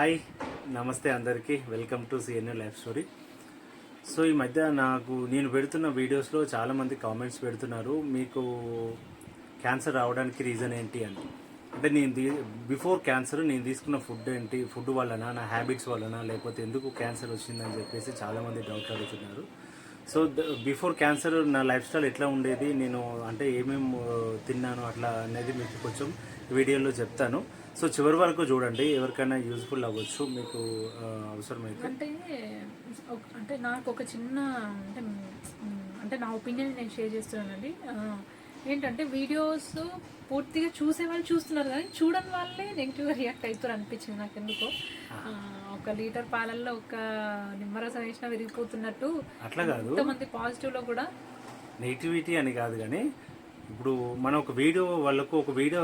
Hi నమస్తే అందరికీ. Welcome to CNA life story so ఈ మధ్య నాకు నేను పెడుతున్న వీడియోస్లో చాలామంది కామెంట్స్ పెడుతున్నారు మీకు క్యాన్సర్ రావడానికి రీజన్ ఏంటి అని. అంటే నేను బిఫోర్ క్యాన్సర్ నేను తీసుకున్న ఫుడ్ ఏంటి ఫుడ్ వల్లనా నా హ్యాబిట్స్ వల్లనా లేకపోతే ఎందుకు క్యాన్సర్ వచ్చిందని చెప్పేసి చాలామంది డౌట్ అడుగుతున్నారు. సో బిఫోర్ క్యాన్సర్ నా లైఫ్ స్టైల్ ఎట్లా ఉండేది నేను అంటే ఏమేమి తిన్నాను అట్లా అనేది మీకు కొంచెం వీడియోలో చెప్తాను. సో చివరి వరకు చూడండి ఎవరికైనా యూజ్ఫుల్ అవ్వచ్చు మీకు అవసరమైతే. అంటే అంటే నాకు ఒక చిన్న అంటే అంటే నా ఒపీనియన్ నేను షేర్ చేస్తున్నానండి. ఏంటంటే వీడియోస్ పూర్తిగా చూసే వాళ్ళు చూస్తున్నారు కానీ చూడని వాళ్ళే నెగిటివ్గా రియాక్ట్ అవుతారు అనిపించింది నాకు ఎందుకో ఒక లీటర్ పాలల్లో ఒక నిమ్మరసం వేసినా విరిగిపోతున్నట్టు అట్లా కాదు. ఎంతమంది పాజిటివ్లో కూడా. నెగిటివిటీ అని కాదు కానీ ఇప్పుడు మనం ఒక వీడియో వాళ్ళకు ఒక వీడియో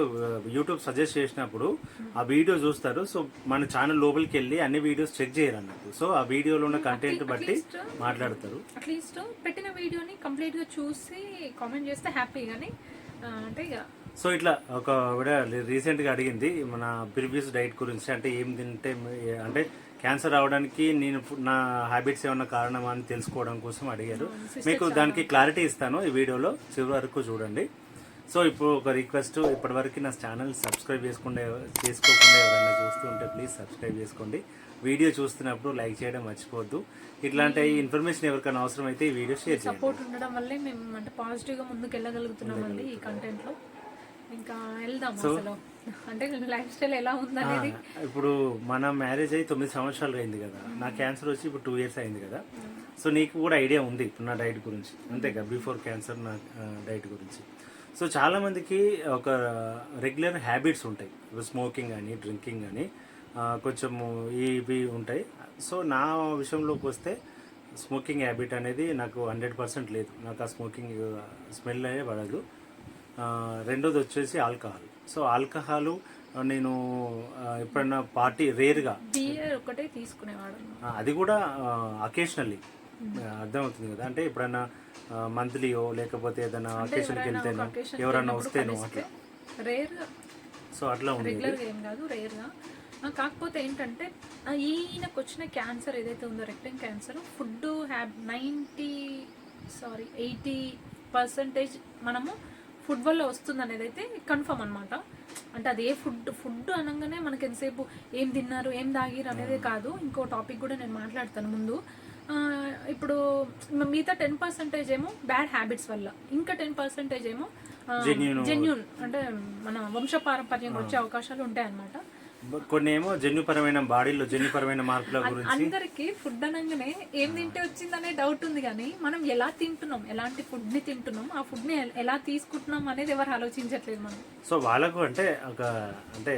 యూట్యూబ్ సజెస్ట్ చేసినప్పుడు ఆ వీడియో చూస్తారు. సో మన ఛానల్ లోపలికి వెళ్ళి అన్ని వీడియోస్ చెక్ చేయరు అన్నట్టు. సో ఆ వీడియోలో ఉన్న కంటెంట్ బట్టి మాట్లాడతారు. అట్లీస్ట్ పెట్టిన వీడియోని కంప్లీట్గా చూసి కామెంట్ చేస్తే హ్యాపీ కానీ ఆ, అంటే సో ఇట్లా ఒక ఆవిడ రీసెంట్గా అడిగింది మన ప్రీవియస్ డైట్ గురించి అంటే ఏం తింటే అంటే క్యాన్సర్ రావడానికి నేను నా హ్యాబిట్స్ ఏమన్నా కారణమా అని తెలుసుకోవడం కోసం అడిగారు. మీకు దానికి క్లారిటీ ఇస్తాను ఈ వీడియోలో. చివరి వరకు చూడండి. సో ఇప్పుడు ఒక రిక్వెస్ట్ ఇప్పటివరకు నా ఛానల్ సబ్స్క్రైబ్ చేసుకుంటే చేసుకోకుండా ఎవరైనా చూస్తూ ఉంటే ప్లీజ్ సబ్స్క్రైబ్ చేసుకోండి. వీడియో చూస్తున్నప్పుడు లైక్ చేయడం మర్చిపోవద్దు. ఇట్లాంటి ఇన్ఫర్మేషన్ ఎవరికైనా అవసరం అయితే ఈ వీడియో షేర్ సపోర్ట్ ఉండడం వల్లే మేము అంటే పాజిటివ్గా ముందుకు వెళ్ళగలుగుతున్నామండి ఈ కంటెంట్లో. ఇంకా వెళ్దాం అసలు. అంటే లైఫ్ స్టైల్ ఎలా ఉందనేది. ఇప్పుడు మన మ్యారేజ్ అయ్యి తొమ్మిది సంవత్సరాలు అయింది కదా. నా క్యాన్సర్ వచ్చి ఇప్పుడు టూ ఇయర్స్ అయింది కదా. సో నీకు కూడా ఐడియా ఉంది ఇప్పుడు నా డైట్ గురించి. అంతే కదా బిఫోర్ క్యాన్సర్ నా డైట్ గురించి. సో చాలా మందికి ఒక రెగ్యులర్ హ్యాబిట్స్ ఉంటాయి. స్మోకింగ్ కానీ డ్రింకింగ్ కానీ కొంచెము ఇవి ఉంటాయి. సో నా విషయంలోకి వస్తే స్మోకింగ్ హ్యాబిట్ అనేది నాకు హండ్రెడ్ పర్సెంట్ లేదు. నాకు ఆ స్మోకింగ్ స్మెల్ అనేది పడదు రెండోది వచ్చేసి ఆల్కహాల్. సో ఆల్కహాల్ నేను ఎప్పుడన్నా పార్టీ రేర్గా బియర్ ఒకటే తీసుకునేవాడు. అది కూడా అకేషనల్లీ అర్థమవుతుంది కదా. అంటే ఎప్పుడన్నా మంత్లీయో లేకపోతే ఏదైనా అకేషన్కి వెళ్తేనో ఎవరన్నా వస్తేనో అట్లా. రేర్ సో అట్లా ఉండేది. ఏం కాదు రేర్గా ఆ, కాకపోతే ఏంటంటే ఈయనకు వచ్చిన క్యాన్సర్ ఏదైతే ఉందో రెక్టింగ్ క్యాన్సర్ ఫుడ్ హ్యాబ్ నైంటీ సారీ ఎయిటీ పర్సెంటేజ్ మనము ఫుడ్ వల్ల వస్తుంది అనేది అయితే కన్ఫర్మ్ అనమాట అంటే అదే ఫుడ్ ఫుడ్ అనగానే మనకి ఎంతసేపు ఏం తిన్నారు ఏం తాగిరు అనేది కాదు. ఇంకో టాపిక్ కూడా నేను మాట్లాడతాను ముందు. ఆ, ఇప్పుడు మిగతా టెన్ పర్సెంటేజ్ ఏమో బ్యాడ్ హ్యాబిట్స్ వల్ల. ఇంకా టెన్ పర్సెంటేజ్ ఏమో. జెన్యున్ అంటే మన వంశపారంపర్యం వచ్చే అవకాశాలు ఉంటాయి అన్నమాట కొన్ని ఏమో జన్యుపరమైన బాడీలో జన్యుపరమైన మార్పుల గురించి. అందరికి ఫుడ్ అనగానే ఏం తింటే వచ్చిందనే డౌట్ ఉంది కానీ మనం ఎలా తింటున్నాం ఎలాంటి ఫుడ్ని తింటున్నాం ఆ ఫుడ్ని ఎలా తీసుకుంటున్నాం అనేది ఎవరు ఆలోచించట్లేదు మనం. సో వాళ్ళకు అంటే ఒక అంటే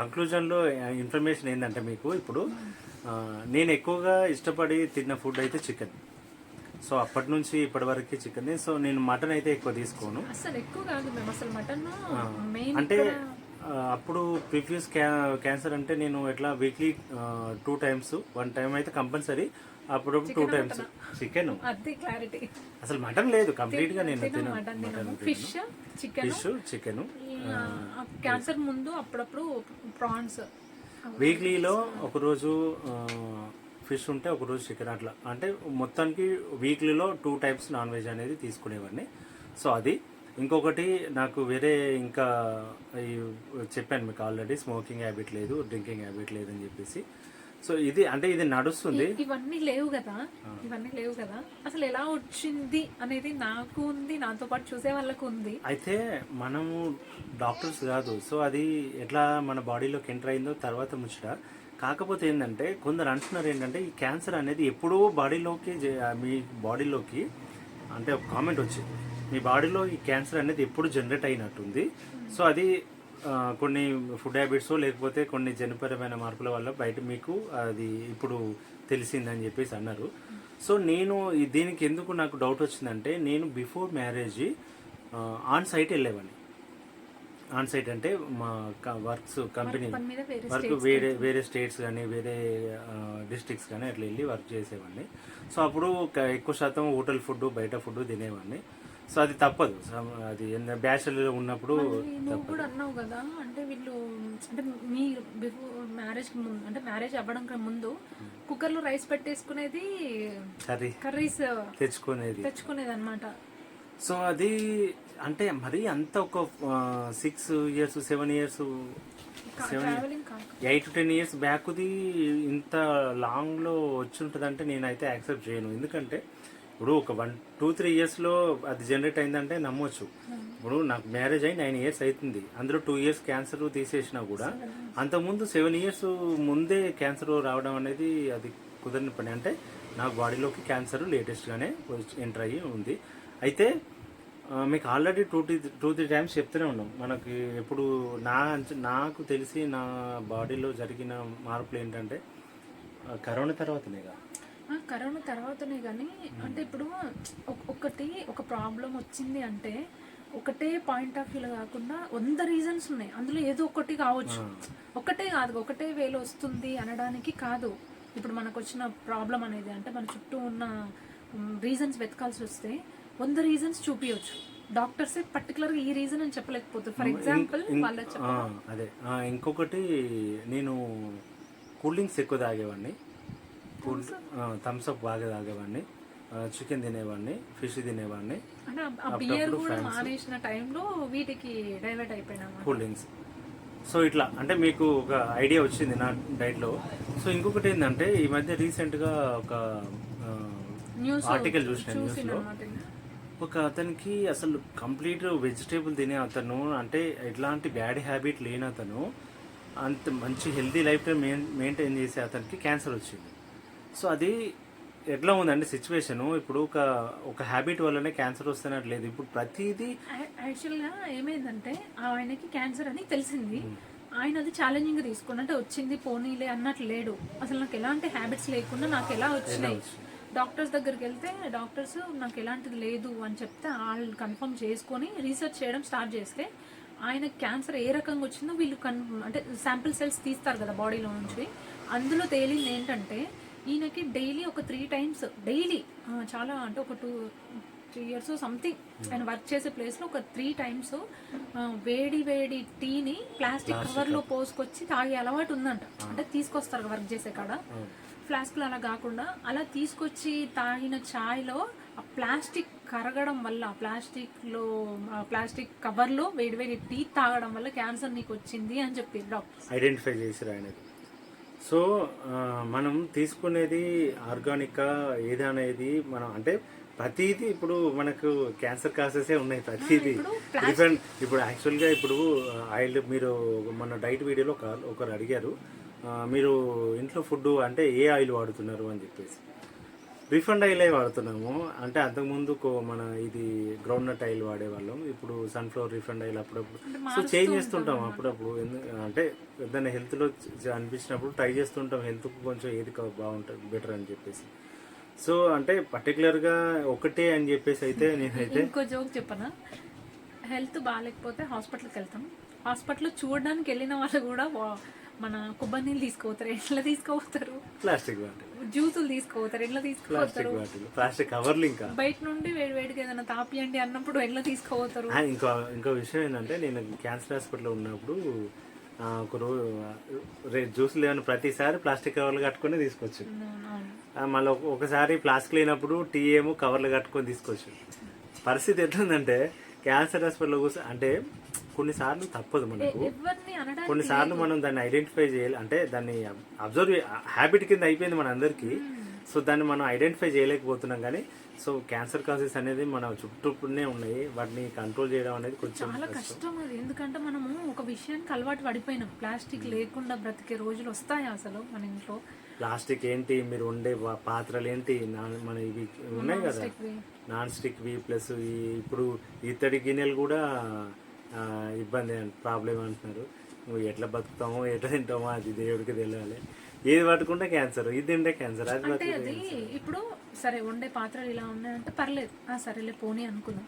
కంక్లూజన్లో ఇన్ఫర్మేషన్ ఏంటంటే మీకు ఇప్పుడు నేను ఎక్కువగా ఇష్టపడి తిన్న ఫుడ్ అయితే చికెన్. సో అప్పటి నుంచి ఇప్పటి వరకు చికెన్. సో నేను మటన్ అయితే ఎక్కువ తీసుకోను. అసలు ఎక్కువ కాదు మేము అసలు మటన్ అంటే అప్పుడు ప్రీవియస్ క్యా క్యాన్సర్ అంటే నేను ఎట్లా weekly two times one time అయితే కంపల్సరీ అప్పుడు టూ టైమ్స్. Chicken clarity. అసలు మటన్ లేదు కంప్లీట్గా నేను mutton fish chicken fish chicken cancer ముందు అప్పుడప్పుడు ప్రాన్స్. వీక్లీలో ఒకరోజు ఫిష్ ఉంటే ఒకరోజు చికెన్ అట్లా. అంటే మొత్తానికి వీక్లీలో టూ టైప్స్ నాన్ వెజ్ అనేది తీసుకునేవాడిని. సో అది ఇంకొకటి నాకు వేరే ఇంకా చెప్పాను మీకు ఆల్రెడీ స్మోకింగ్ హ్యాబిట్ లేదు డ్రింకింగ్ హ్యాబిట్ లేదని చెప్పేసి. సో ఇది అంటే ఇది నడుస్తుంది. ఇవన్నీ లేవు కదా? ఇవన్నీ లేవు కదా? అసలు ఎలా వచ్చింది అనేది నాకు ఉంది నాతో పాటు చూసే వాళ్ళకు ఉంది. అయితే మనము డాక్టర్స్ కాదు. సో అది ఎట్లా మన బాడీలోకి ఎంటర్ అయిందో తర్వాత ముచ్చట. కాకపోతే ఏంటంటే కొందరు అంటున్నారు ఏంటంటే ఈ క్యాన్సర్ అనేది ఎప్పుడో బాడీలోకి మీ బాడీలోకి అంటే ఒక కామెంట్ వచ్చింది. మీ బాడీలో ఈ క్యాన్సర్ అనేది ఎప్పుడు జనరేట్ అయినట్టుంది. సో అది కొన్ని ఫుడ్ హ్యాబిట్స్ లేకపోతే కొన్ని జనపరమైన మార్పుల వల్ల బయట మీకు అది ఇప్పుడు తెలిసిందని చెప్పేసి అన్నారు. సో నేను దీనికి ఎందుకు నాకు డౌట్ వచ్చిందంటే నేను బిఫోర్ మ్యారేజ్ ఆన్ సైట్ వెళ్ళేవాడిని. ఆన్ సైట్ అంటే మా వర్క్స్ కంపెనీ వర్క్ వేరే వేరే స్టేట్స్ కానీ వేరే డిస్ట్రిక్ట్స్ కానీ అట్లా వెళ్ళి వర్క్ చేసేవాడిని. సో అప్పుడు ఎక్కువ శాతం హోటల్ ఫుడ్ బయట ఫుడ్ తినేవాడిని. సో అది తప్పదు. అది బ్యాచులర్ ఉన్నప్పుడు నువ్వు కూడా అన్నావు కదా అంటే వీళ్ళు అంటే మీ బిఫోర్ మ్యారేజ్ ముందు అంటే మ్యారేజ్ అవ్వడం ముందు కుక్కర్లో రైస్ పెట్టేసుకునేది కర్రీ. కర్రీస్ తెచ్చుకునేది. తెచ్చుకునేది అనమాట సో అది అంటే మరి అంత ఒక six years seven years seven eight to ten years బ్యాక్ది ఇంత లాంగ్లో వచ్చి ఉంటుందంటే నేనైతే యాక్సెప్ట్ చేయను. ఎందుకంటే ఇప్పుడు ఒక వన్ టూ త్రీ ఇయర్స్లో అది జనరేట్ అయిందంటే నమ్మొచ్చు. ఇప్పుడు నాకు మ్యారేజ్ అయి నైన్ ఇయర్స్ అవుతుంది అందులో టూ ఇయర్స్ క్యాన్సర్ తీసేసినా కూడా అంతకుముందు సెవెన్ ఇయర్స్ ముందే క్యాన్సర్ రావడం అనేది అది కుదరని పని. అంటే నాకు బాడీలోకి క్యాన్సర్ లేటెస్ట్గానే ఎంటర్ అయ్యి ఉంది. అయితే మీకు ఆల్రెడీ టూ టీ టూ త్రీ టైమ్స్ చెప్తూనే ఉన్నాం. మనకి ఎప్పుడు నా నాకు తెలిసి నా బాడీలో జరిగిన మార్పులు ఏంటంటే కరోనా తర్వాతనేగా. కరోనా తర్వాతనే కానీ అంటే ఇప్పుడు ఒక- ఒకటి ఒక ప్రాబ్లం వచ్చింది అంటే ఒకటే పాయింట్ ఆఫ్ వ్యూలో కాకుండా వంద రీజన్స్ ఉన్నాయి. అందులో ఏదో ఒకటి కావచ్చు. ఒకటే కాదు ఒకటే వేలో వస్తుంది అనడానికి కాదు. ఇప్పుడు మనకు వచ్చిన ప్రాబ్లం అనేది అంటే మన చుట్టూ ఉన్న రీజన్స్ వెతకాల్సి వస్తే వంద రీజన్స్ చూపించవచ్చు డాక్టర్స్ పర్టికులర్గా ఈ రీజన్ అని చెప్పలేకపోతారు ఫర్ ఎగ్జాంపుల్ వాళ్ళ అదే. ఇంకొకటి నేను కూల్ డ్రింక్స్ ఎక్కువ తాగేవాడిని. కూల్ థమ్స్ అప్ బాగా తాగేవాడిని. చికెన్ తినేవాడిని ఫిష్ తినేవాడిని. కూల్ డ్రింక్స్ సో ఇట్లా అంటే మీకు ఒక ఐడియా వచ్చింది నా డైట్లో. సో ఇంకొకటి ఏంటంటే ఈ మధ్య రీసెంట్గా ఒక ఆర్టికల్ చూసిన న్యూస్లో ఒక అతనికి అసలు కంప్లీట్ వెజిటేబుల్ తినే అతను అంటే ఎట్లాంటి బ్యాడ్ హ్యాబిట్ లేని అతను అంత మంచి హెల్తీ లైఫ్ మెయింటైన్ చేసే అతనికి క్యాన్సర్ వచ్చింది. సో అది ఎట్లా ఉందండి సిచ్యువేషన్? ఇప్పుడు ఒక ఒక హ్యాబిట్ వల్లనే క్యాన్సర్ వస్తున్నట్టు లేదు ఇప్పుడు ప్రతిదీ యాక్చువల్గా ఏమైందంటే ఆయనకి క్యాన్సర్ అని తెలిసింది. ఆయన అది ఛాలెంజింగ్ తీసుకుని అంటే వచ్చింది పోనీలే అన్నట్లు లేడు. అసలు నాకు ఎలాంటి హ్యాబిట్స్ లేకుండా నాకు ఎలా వచ్చినాయి? డాక్టర్స్ దగ్గరికి వెళ్తే డాక్టర్స్ నాకు ఎలాంటిది లేదు అని చెప్తే వాళ్ళు కన్ఫర్మ్ చేసుకొని రీసెర్చ్ చేయడం స్టార్ట్ చేస్తే ఆయన క్యాన్సర్ ఏ రకంగా వచ్చిందో వీళ్ళు కన్ అంటే శాంపిల్ సెల్స్ తీస్తారు కదా బాడీలో నుంచి. అందులో తేలింది ఏంటంటే ఈయనకి డైలీ ఒక త్రీ టైమ్స్ డైలీ చాలా అంటే ఒక టూ త్రీ ఇయర్స్ సంథింగ్ ఆయన వర్క్ చేసే ప్లేస్లో ఒక త్రీ టైమ్స్ వేడి వేడి టీని ప్లాస్టిక్ కవర్లో పోసుకొచ్చి తాగే అలవాటు ఉందంట. అంటే తీసుకొస్తారు వర్క్ చేసే కాడ. ఫ్లాస్క్లో అలా కాకుండా అలా తీసుకొచ్చి తాగిన ఛాయ్లో ఆ ప్లాస్టిక్ కరగడం వల్ల ప్లాస్టిక్లో ప్లాస్టిక్ కవర్లో వేడి వేడి టీ తాగడం వల్ల క్యాన్సర్ నీకు వచ్చింది అని చెప్పి డాక్టర్. ఐడెంటిఫై చేసిరు ఆయనది సో మనం తీసుకునేది ఆర్గానిక్ ఏదనేది మనం అంటే ప్రతిదీ ఇప్పుడు మనకు క్యాన్సర్ కాసెసే ఉన్నాయి ప్రతిదీ. డిఫరెంట్ ఇప్పుడు యాక్చువల్గా ఇప్పుడు ఆయిల్ మీరు మన డైట్ వీడియోలో ఒక ఒకరు అడిగారు మీరు ఇంట్లో ఫుడ్ అంటే ఏ ఆయిల్ వాడుతున్నారు అని చెప్పేసి. రిఫండ్ ఆయిలే వాడుతున్నాము. అంటే అంతకుముందు మన ఇది గ్రౌండ్ నట్ ఆయిల్ వాడేవాళ్ళం. ఇప్పుడు సన్ఫ్లవర్ రిఫండ్ ఆయిల్ అప్పుడప్పుడు సో చేంజ్ చేస్తుంటాం అప్పుడప్పుడు. అంటే ఏదైనా హెల్త్లో అనిపించినప్పుడు ట్రై చేస్తుంటాం. హెల్త్ కొంచెం ఏది బాగుంటుంది బెటర్ అని చెప్పేసి. సో అంటే పర్టికులర్గా ఒకటే అని చెప్పేసి అయితే నేనైతే ఇంకో జోక్ చెప్పనా? హెల్త్ బాగాలేకపోతే హాస్పిటల్కి వెళ్తాం. హాస్పిటల్ చూడడానికి వెళ్ళిన వాళ్ళు కూడా మన కొబ్బరి నీళ్ళు తీసుకోపోతారు ఎట్లా తీసుకోపోతారు ప్లాస్టిక్ బాటిల్. జ్యూసులు తీసుకోపోతారు ఎట్లా బాటిల్. ప్లాస్టిక్ కవర్లు ఇంకా. బయట నుండి వేడి వేడికి ఏదైనా తాపియండి అన్నప్పుడు ఎట్లా తీసుకోపోతారు ఆ, ఇంకో ఇంకో విషయం ఏంటంటే నేను క్యాన్సర్ హాస్పిటల్లో ఉన్నప్పుడు ఒక రోజు రే జ్యూస్లు ఏమైనా ప్రతిసారి ప్లాస్టిక్ కవర్లు కట్టుకొని తీసుకొచ్చు అవును. మళ్ళీ ఒకసారి ప్లాస్టిక్ లేనప్పుడు టీ ఏమో కవర్లు కట్టుకొని తీసుకొచ్చు పరిస్థితి ఎట్లుందంటే క్యాన్సర్ హాస్పిటల్లో కూర్చో అంటే కొన్నిసార్లు తప్పదు మనకు. కొన్నిసార్లు మనం దాన్ని ఐడెంటిఫై చేయాలి అంటే దాన్ని అబ్జర్వ్ హ్యాబిట్ కింద అయిపోయింది మన అందరికీ. సో దాన్ని మనం ఐడెంటిఫై చేయలేకపోతున్నాం కానీ సో క్యాన్సర్ కాసెస్ అనేది మన చుట్టూనే ఉన్నాయి. వాటిని కంట్రోల్ చేయడం అనేది కొంచెం చాలా కష్టం. అది. ఎందుకంటే మనము ఒక విషయానికి అలవాటు పడిపోయినాం. ప్లాస్టిక్ లేకుండా బ్రతికే రోజులు వస్తాయి అసలు మన ఇంట్లో. ప్లాస్టిక్ ఏంటి? మీరు వండే వా- పాత్రలు ఏంటి? మన ఇవి ఉన్నాయి కదా. నాన్ స్టిక్ వి ప్లస్ ఈ ఇప్పుడు ఇత్తడి గిన్నెలు కూడా ఇబ్బంది ప్రాబ్లం అంటున్నారు. నువ్వు ఎట్లా బతుకుతామో ఎట్లా తింటామో అది దేవుడికి తెలియాలి ఏది పట్టుకుంటే క్యాన్సర్ ఇది తింటే క్యాన్సర్ అది అంటే అది ఇప్పుడు సరే వండే పాత్రలు ఇలా ఉన్నాయంటే పర్లేదు. ఆ సరేలే పోనీ అనుకుందాం.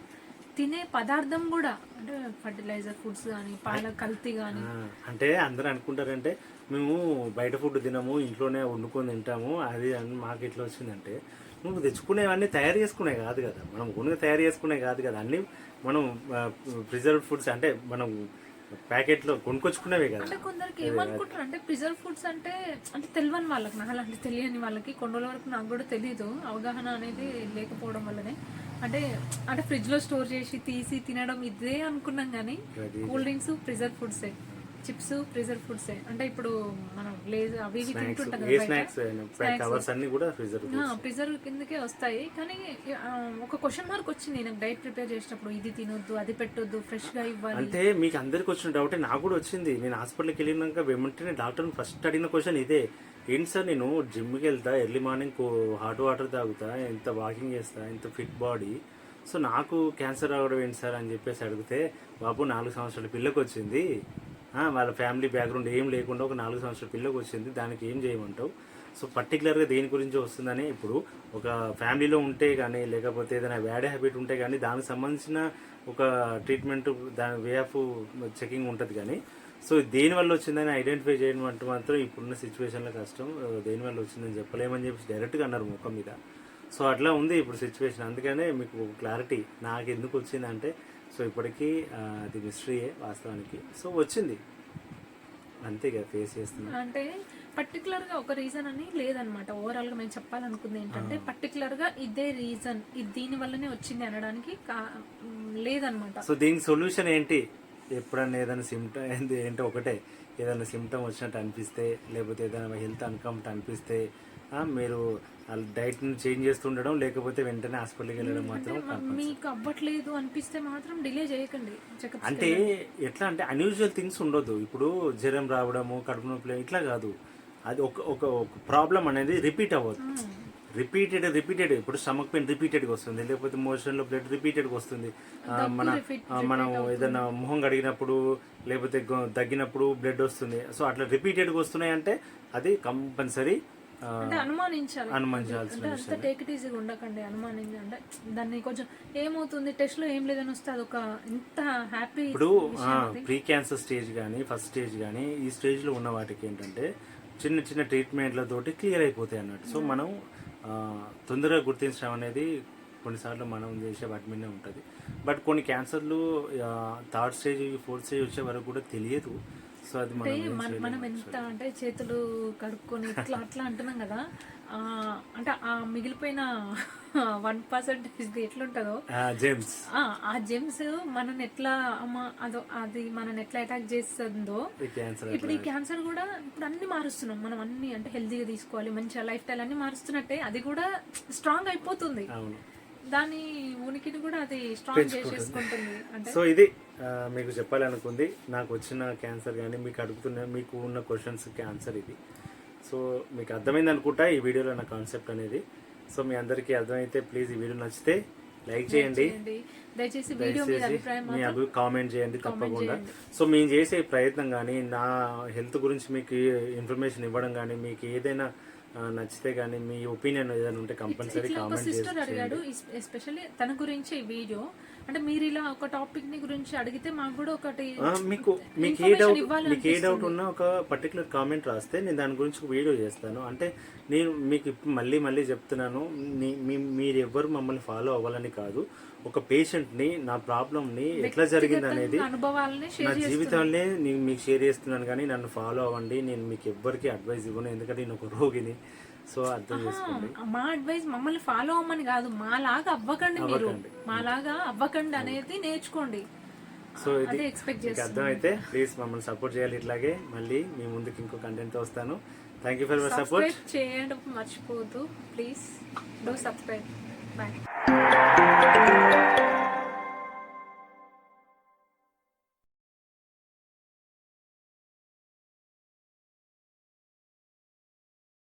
తినే పదార్థం కూడా అంటే ఫర్టిలైజర్ ఫుడ్స్ కానీ పాల కల్తీ కానీ అంటే అందరూ అనుకుంటారంటే మేము బయట ఫుడ్ తినము ఇంట్లోనే వండుకొని తింటాము. అది అని మాకు ఇట్లా వచ్చిందంటే నువ్వు తెచ్చుకునేవన్నీ తయారు చేసుకునే కాదు కదా. మనం ఓన్గా తయారు చేసుకునే కాదు కదా. అన్నీ మనం ప్రిజర్వ్ ఫుడ్స్ అంటే మనం ప్యాకెట్లో కొనుక్కొచ్చుకునేవే కదా. అంటే కొందరికి ఏమనుకుంటారు అంటే ప్రిజర్వ్ ఫుడ్స్ అంటే అంటే తెలియని వాళ్ళకి నాకు అలాంటి తెలియని వాళ్ళకి కొన్ని వరకు నాకు కూడా తెలియదు అవగాహన అనేది లేకపోవడం వల్లనే. అంటే అంటే ఫ్రిడ్జ్లో స్టోర్ చేసి తీసి తినడం ఇదే అనుకున్నాం కానీ కూల్ డ్రింక్స్ ప్రిజర్వ్ ఫుడ్సే చిప్స్ ప్రిజర్వ్ ఫుడ్సే అంటే ఇప్పుడు మనం లేదు అవి ఇవి తింటుంటాం ఏ కదా బయట. స్నాక్స్ కవర్స్ అన్నీ కూడా ప్రిజర్వ్ కిందకే వస్తాయి. కానీ ఒక క్వశ్చన్ మార్క్ వచ్చింది. నాకు డైట్ ప్రిపేర్ చేసేటప్పుడు ఇది తినొద్దు అది పెట్టొద్దు ఫ్రెష్గా ఇవ్వాలి. అంటే మీకు అందరికి వచ్చిన డౌటే నాకు కూడా వచ్చింది. నేను హాస్పిటల్కి వెళ్ళినాక వెంటనే డాక్టర్ని ఫస్ట్ అడిగిన క్వశ్చన్ ఇదే. ఏంటి సార్ నేను జిమ్కి వెళ్తా ఎర్లీ మార్నింగ్ హాట్ వాటర్ తాగుతా ఎంత వాకింగ్ చేస్తా ఎంత ఫిట్ బాడీ. సో నాకు క్యాన్సర్ రావడం ఏంటి సార్ అని చెప్పేసి అడిగితే బాబు నాలుగు సంవత్సరాల పిల్లకి వచ్చింది. వాళ్ళ ఫ్యామిలీ బ్యాక్గ్రౌండ్ ఏం లేకుండా ఒక నాలుగు సంవత్సరాల పిల్లకి వచ్చింది. దానికి ఏం చేయమంటావు? సో పర్టికులర్గా దేని గురించి వస్తుందని ఇప్పుడు ఒక ఫ్యామిలీలో ఉంటే కానీ లేకపోతే ఏదైనా బ్యాడ్ హ్యాబిట్ ఉంటే కానీ దానికి సంబంధించిన ఒక ట్రీట్మెంట్ దాని వే ఆఫ్ చెకింగ్ ఉంటుంది కానీ సో దేనివల్ల వచ్చిందని ఐడెంటిఫై చేయడం అంటే మాత్రం ఇప్పుడున్న సిచ్యువేషన్లో కష్టం. దేని వల్ల వచ్చిందని చెప్పలేమని చెప్పి డైరెక్ట్గా అన్నారు ముఖం మీద. సో అట్లా ఉంది ఇప్పుడు సిచ్యువేషన్ అందుకనే మీకు క్లారిటీ నాకు ఎందుకు వచ్చిందంటే సో ఇప్పటికీ అది మిస్టరీయే వాస్తవానికి. సో వచ్చింది. అంతే కదా ఫేస్ చేస్తున్నాం. అంటే పర్టికులర్గా ఒక రీజన్ అని లేదనమాట. ఓవరాల్గా మేము చెప్పాలనుకుంది ఏంటంటే పర్టికులర్గా ఇదే రీజన్ ఇది దీని వల్లనే వచ్చింది అనడానికి లేదనమాట. సో దీనికి సొల్యూషన్ ఏంటి? ఎప్పుడన్నా ఏదైనా సిమ్టమ్ ఏంటి ఏంటో ఒకటే. ఏదైనా సిమ్టమ్ వచ్చినట్టు అనిపిస్తే లేకపోతే ఏదైనా హెల్త్ అన్కంఫర్ట్ అనిపిస్తే మీరు డైట్ చేంజ్ చేస్తుండడం లేకపోతే వెంటనే హాస్పిటల్కి వెళ్ళడం మాత్రం మీకు అవ్వట్లేదు అనిపిస్తే మాత్రం డిలే చేయకండి. అంటే ఎట్లా అంటే అన్యూజువల్ థింగ్స్ ఉండొద్దు. ఇప్పుడు జ్వరం రావడము కడుపు నొప్పి ఇట్లా కాదు. అది ఒక ఒక ప్రాబ్లం అనేది రిపీట్ అవ్వదు. రిపీటెడ్ రిపీటెడ్ ఇప్పుడు స్టమక్ పెయిన్ రిపీటెడ్గా వస్తుంది. లేకపోతే మోషన్లో బ్లడ్ రిపీటెడ్గా వస్తుంది. మన మనం ఏదైనా మొహం కడిగినప్పుడు లేకపోతే దగ్గినప్పుడు బ్లడ్ వస్తుంది. సో అట్లా రిపీటెడ్గా వస్తున్నాయి అంటే అది కంపల్సరీ అంటే అనుమానించాలి. అనుమానించాల్సిన అంటే అంత టేక్ ఇట్ ఈజీగా ఉండకండి అనుమానించి అంటే దాన్ని కొంచెం ఏమవుతుంది టెస్ట్లో ఏం లేదని వస్తే అదొక ఎంత హ్యాపీ ఇప్పుడు ప్రీ క్యాన్సర్ స్టేజ్ కానీ ఫస్ట్ స్టేజ్ కానీ ఈ స్టేజ్లో ఉన్న వాటికి ఏంటంటే చిన్న చిన్న ట్రీట్మెంట్లతోటి క్లియర్ అయిపోతాయి అన్నట్టు. సో మనం తొందరగా గుర్తించడం అనేది కొన్నిసార్లు మనం చేసే వాటి మీదనే ఉంటుంది. బట్ కొన్ని క్యాన్సర్లు థర్డ్ స్టేజ్ ఫోర్త్ స్టేజ్ వచ్చే వరకు కూడా తెలియదు. సో అది మనం మన- మనం ఎంత అంటే చేతులు కడుక్కొని ఇట్లా అట్లా అంటున్నాం కదా ఆ, అంటే ఆ మిగిలిపోయిన వన్ పర్సెంటేజ్ ఎట్లుంటుందో జేమ్స్ ఆ, ఆ జెమ్స్ మనని ఎట్లా అమ్మ అదో అది మనని ఎట్లా అటాక్ చేస్తుందో ఇప్పుడు ఈ క్యాన్సర్ కూడా ఇప్పుడు అన్ని మారుస్తున్నాం. మనం అన్ని అంటే హెల్తీగా తీసుకోవాలి మంచిగా లైఫ్ స్టైల్ అన్ని మారుస్తున్నట్టే అది కూడా స్ట్రాంగ్ అయిపోతుంది. దాని ఉనికిని కూడా అది స్ట్రాంగ్ చేసేసుకుంటుంది. అంటే సో ఇది మీకు చెప్పాలనుకుంది. నాకు వచ్చిన క్యాన్సర్ కానీ మీకు అడుగుతున్న మీకు ఉన్న క్వశ్చన్స్కి ఆన్సర్ ఇది. సో మీకు అర్థమైంది అనుకుంటా ఈ వీడియోలో నా కాన్సెప్ట్ అనేది. సో మీ అందరికీ అర్థమైతే ప్లీజ్ ఈ వీడియో నచ్చితే లైక్ చేయండి. దయచేసి మీ అభి కామెంట్ చేయండి తప్పకుండా. సో మేము చేసే ప్రయత్నం కానీ నా హెల్త్ గురించి మీకు ఇన్ఫర్మేషన్ ఇవ్వడం కానీ మీకు ఏదైనా నచ్చితే కానీ మీ ఒపీనియన్ ఏదైనా ఉంటే కంపల్సరీ కామెంట్ సిస్టర్ అడిగాడు ఎస్పెషల్లీ తన గురించి ఈ వీడియో అంటే మీరు ఇలా ఒక టాపిక్ని గురించి అడిగితే మాకు కూడా ఒకటి మీకు మీకు ఏ డౌట్. మీకు ఏ డౌట్ ఉన్నా ఒక పర్టికులర్ కామెంట్ రాస్తే నేను దాని గురించి వీడియో చేస్తాను. అంటే నేను మీకు మళ్ళీ మళ్ళీ చెప్తున్నాను మీరు ఎవ్వరు మమ్మల్ని ఫాలో అవ్వాలని కాదు. ఒక పేషెంట్ని నా ప్రాబ్లమ్ని ఎట్లా జరిగింది అనేది అనుభవాలని నా జీవితాన్ని నేను మీకు షేర్ చేస్తున్నాను. కానీ నన్ను ఫాలో అవ్వండి నేను మీకు ఎవ్వరికి అడ్వైస్ ఇవ్వను. ఎందుకంటే నేను ఒక రోగిని. సో అర్థం చేసుకోండి మా అడ్వైస్ మమ్మల్ని ఫాలో అవ్వమని కాదు మాలాగా అవ్వకండి మీరు. మాలాగా అవ్వకండి అనేది నేర్చుకోండి. సో ఇది మీకు చేస్తాను అర్థమైతే ప్లీజ్ మమ్మల్ని సపోర్ట్ చేయాలి ఇట్లాగే. మళ్ళీ మీ ముందుకు ఇంకో కంటెంట్తో వస్తాను. Thank you for your support చేయడం మర్చిపోవద్దు. Please do subscribe bye